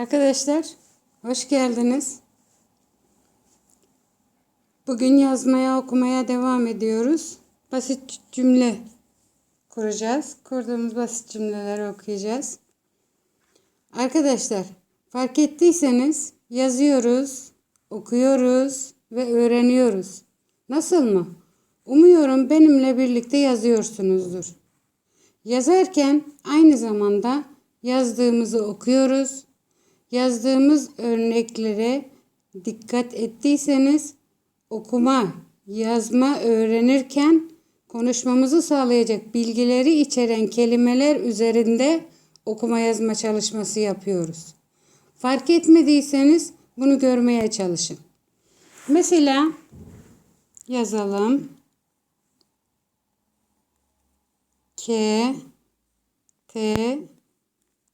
Arkadaşlar, hoş geldiniz. Bugün yazmaya, okumaya devam ediyoruz. Basit cümle kuracağız. Kurduğumuz basit cümleleri okuyacağız. Arkadaşlar, fark ettiyseniz yazıyoruz, okuyoruz ve öğreniyoruz. Nasıl mı? Umuyorum benimle birlikte yazıyorsunuzdur. Yazarken aynı zamanda yazdığımızı okuyoruz. Yazdığımız örneklere dikkat ettiyseniz okuma, yazma öğrenirken konuşmamızı sağlayacak bilgileri içeren kelimeler üzerinde okuma yazma çalışması yapıyoruz. Fark etmediyseniz bunu görmeye çalışın. Mesela yazalım. K T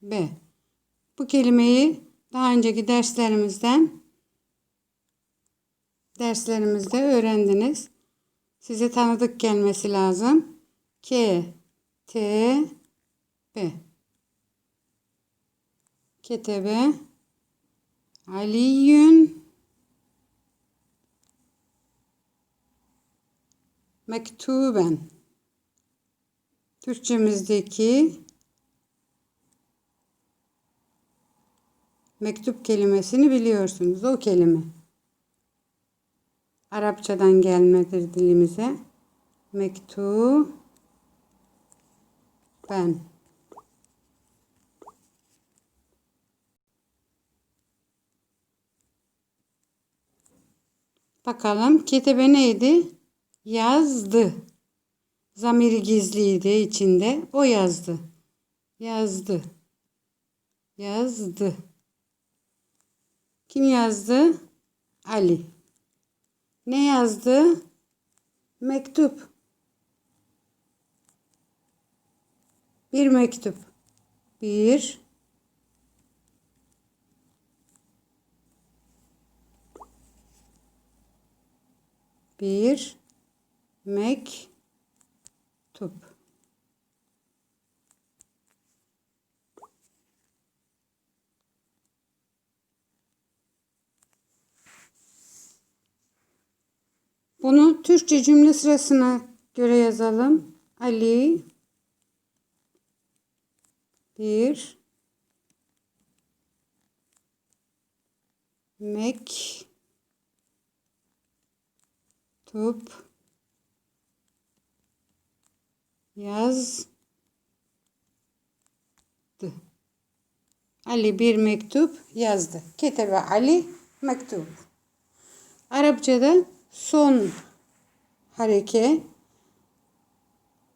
B. Bu kelimeyi daha önceki derslerimizden derslerimizde öğrendiniz. Size tanıdık gelmesi lazım. K T B. Ketebe Aliyün mektuben Türkçemizdeki mektup kelimesini biliyorsunuz. O kelime. Arapçadan gelmedir dilimize. Mektup ben. Bakalım ketebe neydi? Yazdı. Zamiri gizliydi içinde. O yazdı. Yazdı. Yazdı. Kim yazdı? Ali. Ne yazdı? Mektup. Bir mektup. Bir. Bir mektup. Bunu Türkçe cümle sırasına göre yazalım. Ali bir mektup yazdı. Ali bir mektup yazdı. Ketebe Ali mektup. Arapçada son hareke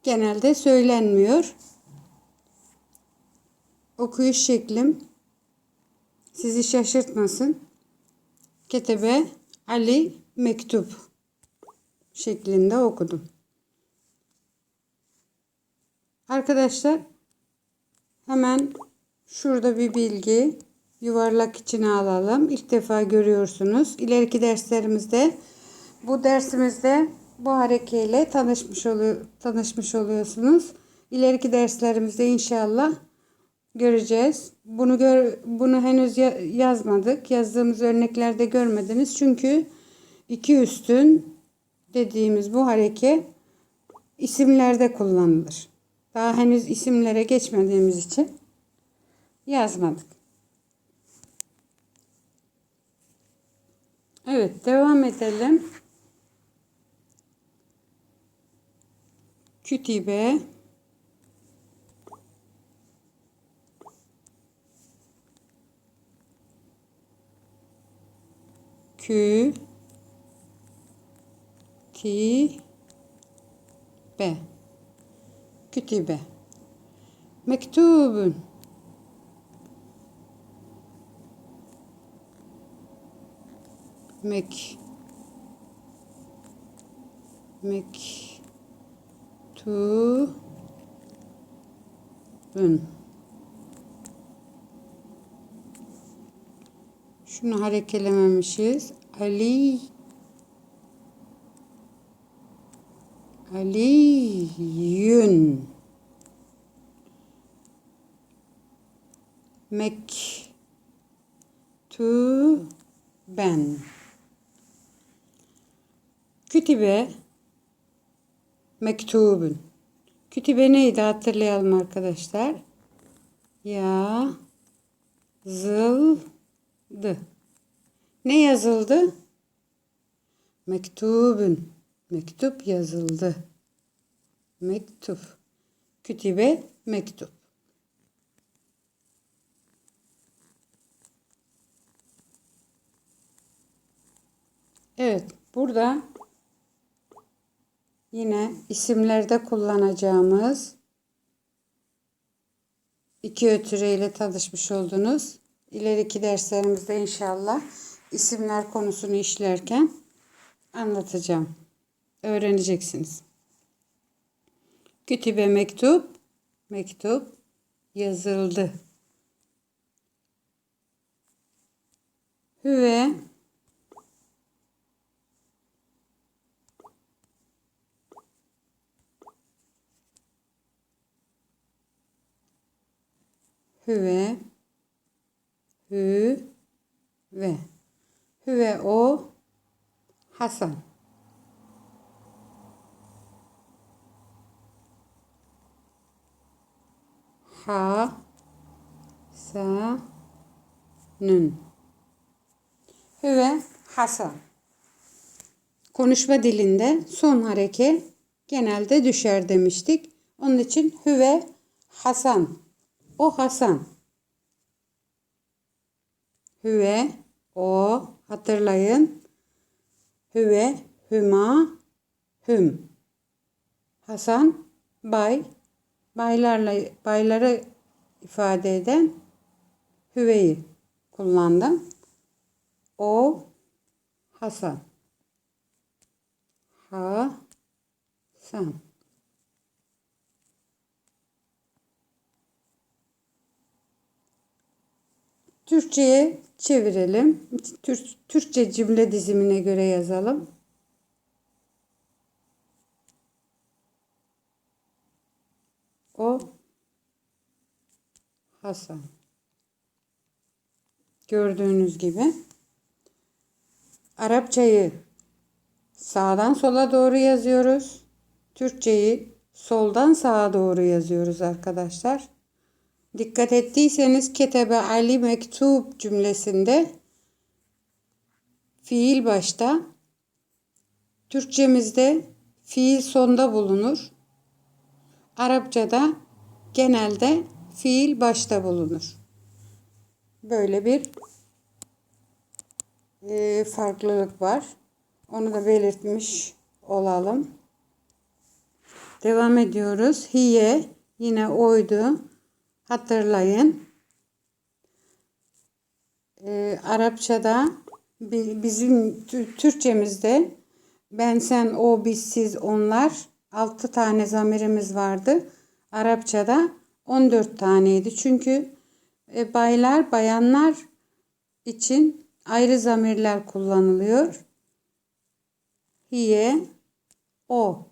genelde söylenmiyor. Okuyuş şeklim sizi şaşırtmasın. Ketebe Ali mektup şeklinde okudum. Arkadaşlar hemen şurada bir bilgi yuvarlak içine alalım. İlk defa görüyorsunuz. İleriki derslerimizde bu dersimizde bu harekeyle tanışmış oluyor, tanışmış oluyorsunuz. İleriki derslerimizde inşallah göreceğiz. Bunu gör, bunu henüz yazmadık. Yazdığımız örneklerde görmediniz. Çünkü iki üstün dediğimiz bu hareke isimlerde kullanılır. Daha henüz isimlere geçmediğimiz için yazmadık. Evet, devam edelim. Kütübe. Kü. Ti Be. Kütübe. Mektubun. Mek. Mek tu ün. Şunu harekelememişiz. Ali Aliyün Mek ben. Kütübe mektubun. Kütübe neydi hatırlayalım arkadaşlar. Ya zıldı. Ne yazıldı? Mektubun. Mektup yazıldı. Mektup. Kütübe mektup. Evet, burada yine isimlerde kullanacağımız iki ötüreyle tanışmış oldunuz. İleriki derslerimizde inşallah isimler konusunu işlerken anlatacağım. Öğreneceksiniz. Kütübe mektup, mektup yazıldı. Hüve Hüve. Hü ve Hüve o Hasan. Ha Sa Nün Hüve Hasan. Konuşma dilinde son hareke genelde düşer demiştik. Onun için Hüve Hasan o Hasan. Hüve, o, hatırlayın. Hüve, hüma, hüm. Hasan, bay, baylarla, bayları ifade eden hüveyi kullandım. O, Hasan. Ha, san. Türkçe'ye çevirelim. Tür Türkçe cümle dizimine göre yazalım. O Hasan. Gördüğünüz gibi Arapçayı sağdan sola doğru yazıyoruz. Türkçeyi soldan sağa doğru yazıyoruz arkadaşlar. Dikkat ettiyseniz ketebe Ali mektup cümlesinde fiil başta Türkçemizde fiil sonda bulunur. Arapçada genelde fiil başta bulunur. Böyle bir e, farklılık var. Onu da belirtmiş olalım. Devam ediyoruz. Hiye yine oydu. Hatırlayın. Ee, Arapçada bizim Türkçemizde ben sen o biz siz onlar altı tane zamirimiz vardı. Arapçada 14 taneydi. Çünkü e, baylar bayanlar için ayrı zamirler kullanılıyor. Hiye o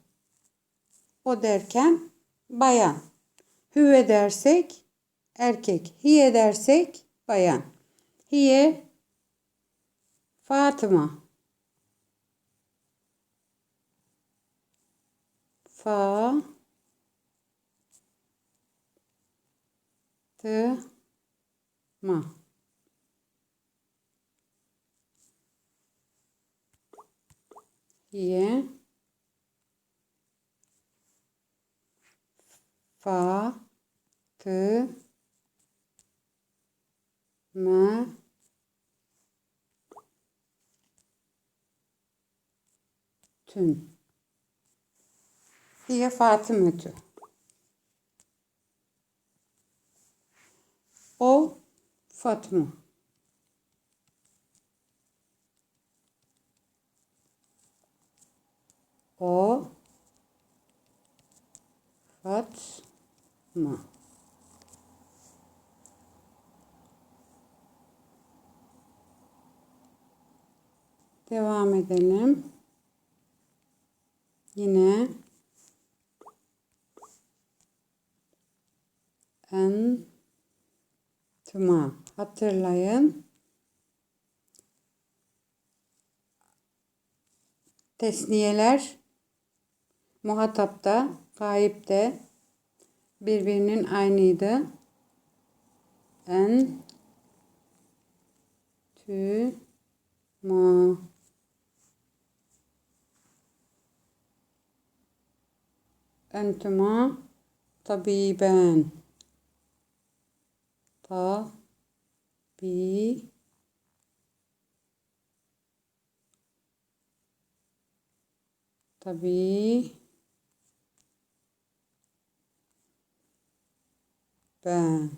o derken bayan. Hüve dersek erkek. Hiye dersek bayan. Hiye Fatıma. Fa Tı Ma. Hiye Fa Tı ma tün. Hiye Fatımetü o Fatma. O Fatma Devam edelim. Yine en tuma hatırlayın. Tesniyeler muhatapta, gayipte birbirinin aynıydı. En tü ma Entuma tabiben ta bi tabi ben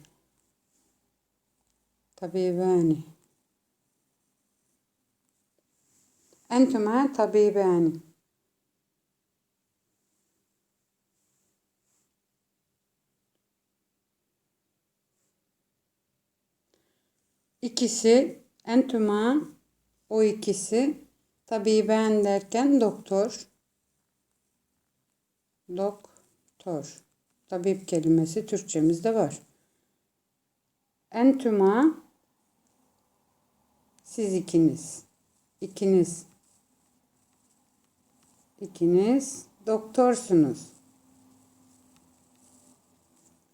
tabibani Entuma İkisi entuma o ikisi tabii ben derken doktor doktor tabip kelimesi Türkçemizde var. Entuma siz ikiniz ikiniz ikiniz doktorsunuz.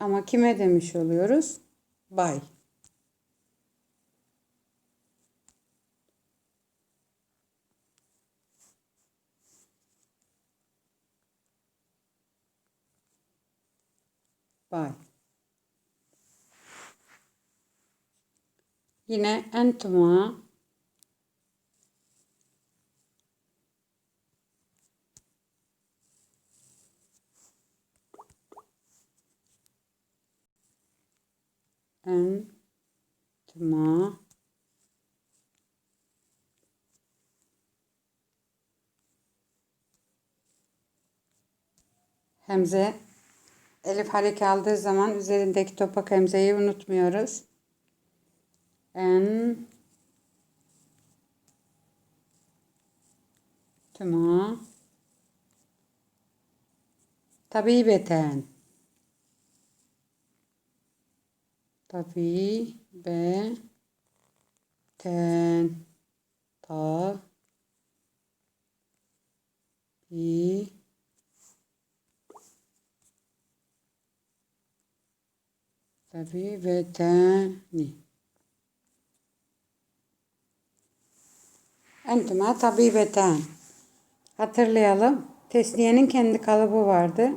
Ama kime demiş oluyoruz? Bay. Bay. Yine entuma entuma Hemze Elif hareke aldığı zaman üzerindeki topak hemzeyi unutmuyoruz. En tuma tabibeten. Tabibeten. Ta bi tabibetani Entuma tabibeten Hatırlayalım. Tesniyenin kendi kalıbı vardı.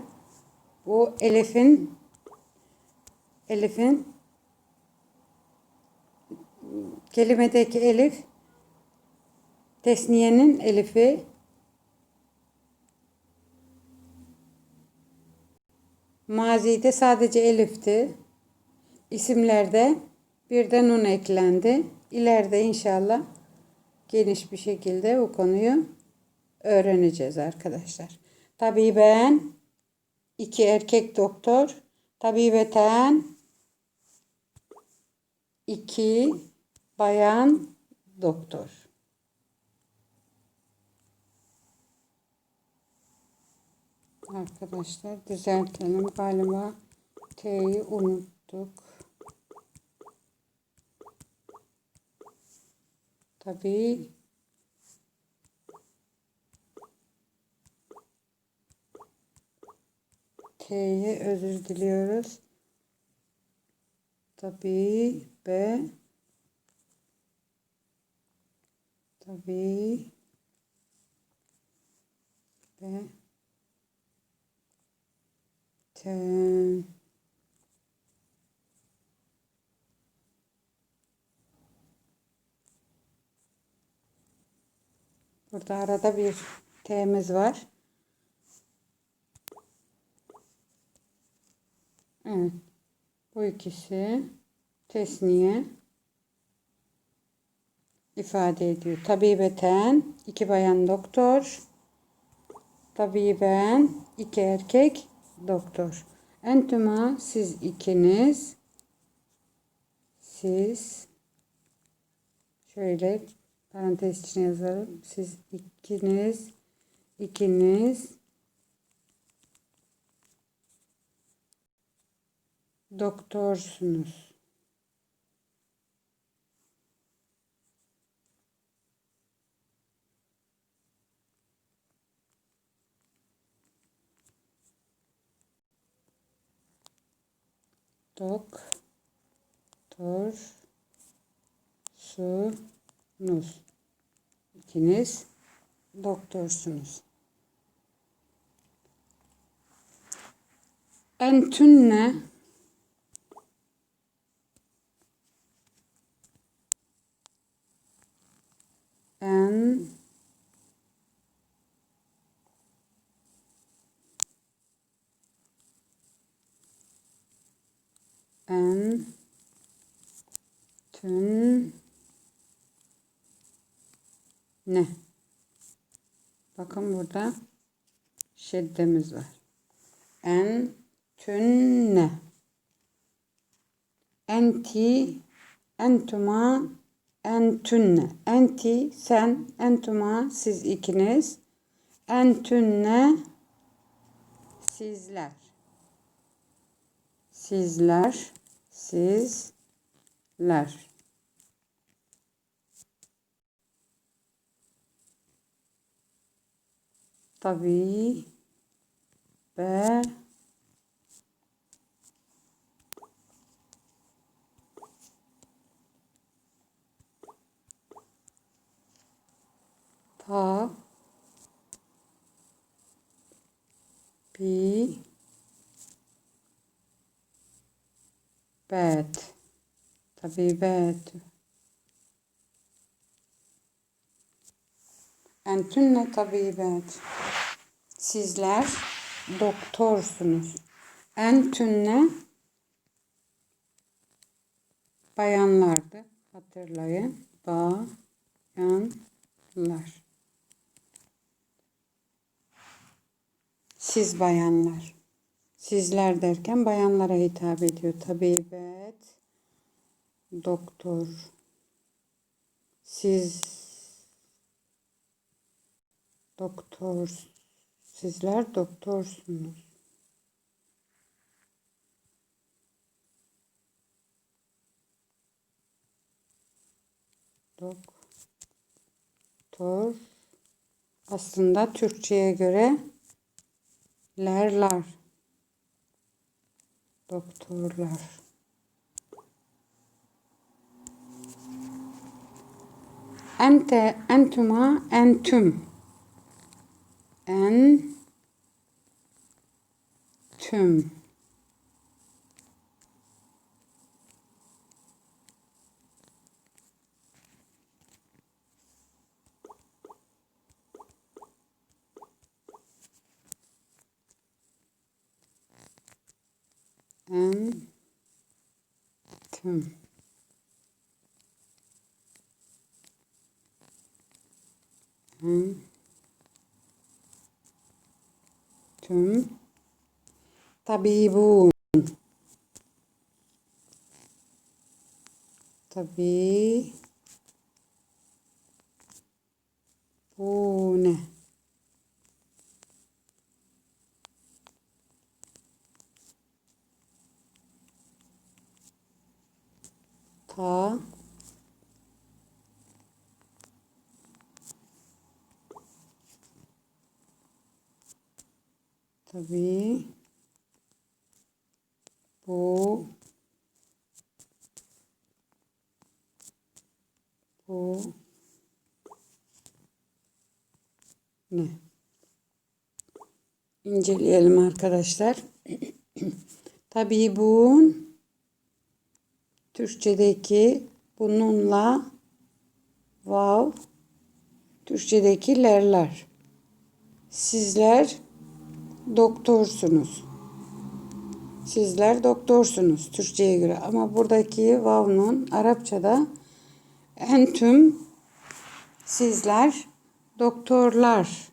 Bu Elif'in Elif'in kelimedeki Elif tesniyenin Elif'i mazide sadece Elif'ti. İsimlerde bir de nun eklendi. İleride inşallah geniş bir şekilde bu konuyu öğreneceğiz arkadaşlar. Tabii ben iki erkek doktor, tabibeten iki bayan doktor. Arkadaşlar düzeltelim galiba T'yi unuttuk. Tabii. T'ye özür diliyoruz. Tabii. B. Tabii. B T Burada arada bir T'miz var. Evet. Bu ikisi tesniye ifade ediyor. Tabibeten iki bayan doktor. Tabiben iki erkek doktor. Entuma siz ikiniz. Siz şöyle parantez içine yazalım. Siz ikiniz ikiniz doktorsunuz. Doktor su doktorsunuz. İkiniz doktorsunuz. Entünne en en tün ne? Bakın burada şeddemiz var. En tünne. Enti, entuma, entünne. Enti, sen, entuma, siz ikiniz. Entünne, sizler. Sizler, sizler. Tabii. Ve ta bi bet tabibet entünne tabibet sizler doktorsunuz. Entünne bayanlardı hatırlayın. Bayanlar. Siz bayanlar. Sizler derken bayanlara hitap ediyor. Tabibet, doktor. Siz doktor. Sizler doktorsunuz. Doktor. Aslında Türkçe'ye göre lerler. Doktorlar. Ente, entuma, entüm. Tüm. Tabibun tabi bu ta. Tabii bu bu ne? İnceleyelim arkadaşlar. tabii bun Türkçedeki bununla vav Türkçedeki lerler. Sizler doktorsunuz. Sizler doktorsunuz Türkçe'ye göre. Ama buradaki vav'nun Arapçada entüm sizler doktorlar.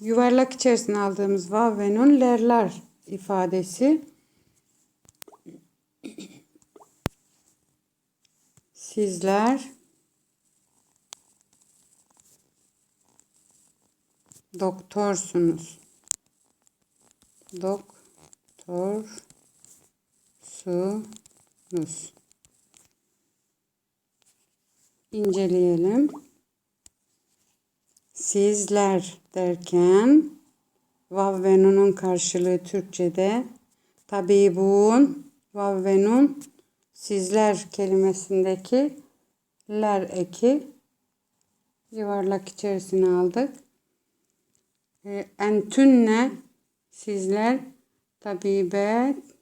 Yuvarlak içerisine aldığımız vav ve nun lerler ifadesi. Sizler doktorsunuz. Doktorsunuz. İnceleyelim. Sizler derken vav ve nunun karşılığı Türkçe'de tabibun vav ve nun sizler kelimesindeki ler eki yuvarlak içerisine aldık. E, entünne sizler tabibet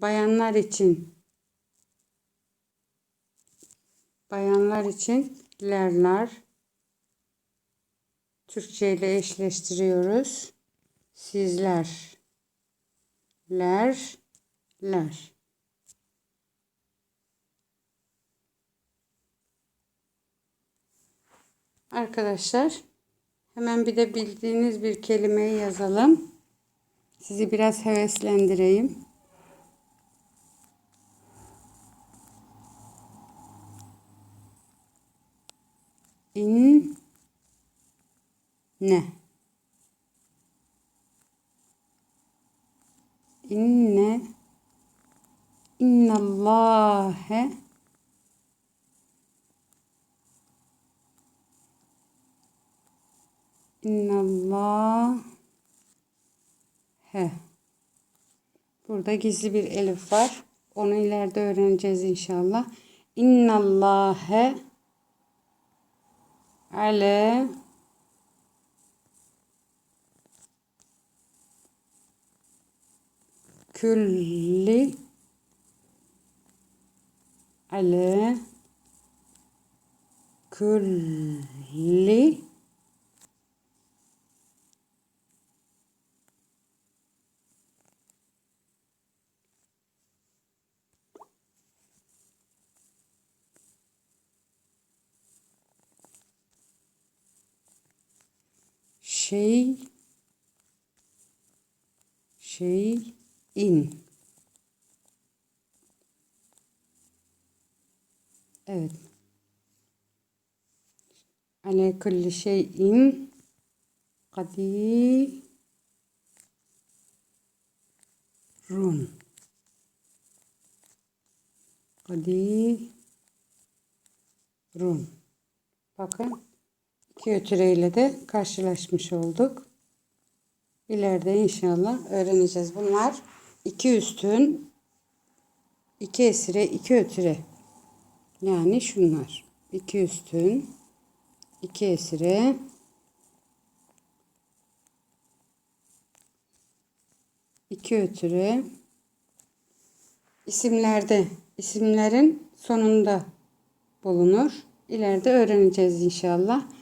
bayanlar için bayanlar için lerler Türkçe ile eşleştiriyoruz. Sizler ler ler Arkadaşlar hemen bir de bildiğiniz bir kelimeyi yazalım. Sizi biraz heveslendireyim. İn ne? İnne innallâhe innallâhe Burada gizli bir elif var. Onu ileride öğreneceğiz inşallah. İnnallâhe ale külli. Ale külli şey şey in Evet. Ala kulli şeyin kadirun. Kadirun. Bakın ötüreyle de karşılaşmış olduk. İleride inşallah öğreneceğiz. Bunlar iki üstün, iki esire, iki ötüre. Yani şunlar. iki üstün, iki esire, iki ötüre. isimlerde, isimlerin sonunda bulunur. İleride öğreneceğiz inşallah.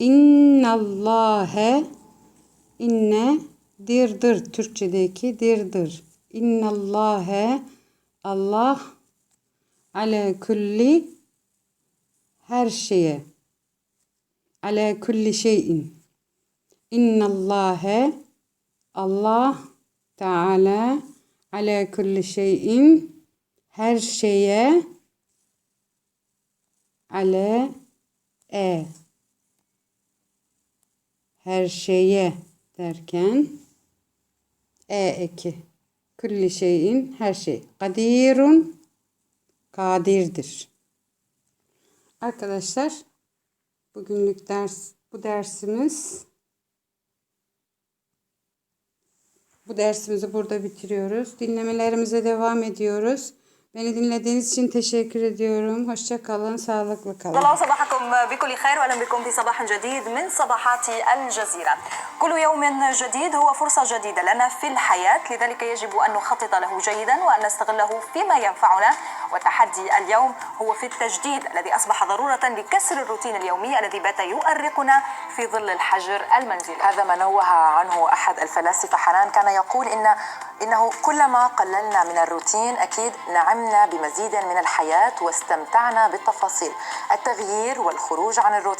İnnallâhe inne dirdir Türkçedeki dirdir. İnnallâhe Allah ale kulli her şeye. Ale kulli şeyin. İnnallâhe Allah Teala ale kulli şeyin her şeye ale e her şeye derken e eki kulli şeyin her şey kadirun kadirdir. Arkadaşlar bugünlük ders bu dersimiz bu dersimizi burada bitiriyoruz. Dinlemelerimize devam ediyoruz. Beni dinlediğiniz için teşekkür ediyorum. Hoşça kalın, sağlıklı kalın. الله صباحكم بكل خير واهلا بكم في صباح جديد من صباحات الجزيره. كل يوم جديد هو فرصه جديده لنا في الحياة لذلك يجب ان نخطط له جيدا وان نستغله فيما ينفعنا وتحدي اليوم هو في التجديد الذي اصبح ضروره لكسر الروتين اليومي الذي بات يؤرقنا في ظل الحجر المنزلي. هذا ما نوه عنه أحد الفلاسفة حنان كان يقول ان إنه كلما قللنا من الروتين أكيد نعمنا بمزيد من الحياة واستمتعنا بالتفاصيل. التغيير والخروج عن الروتين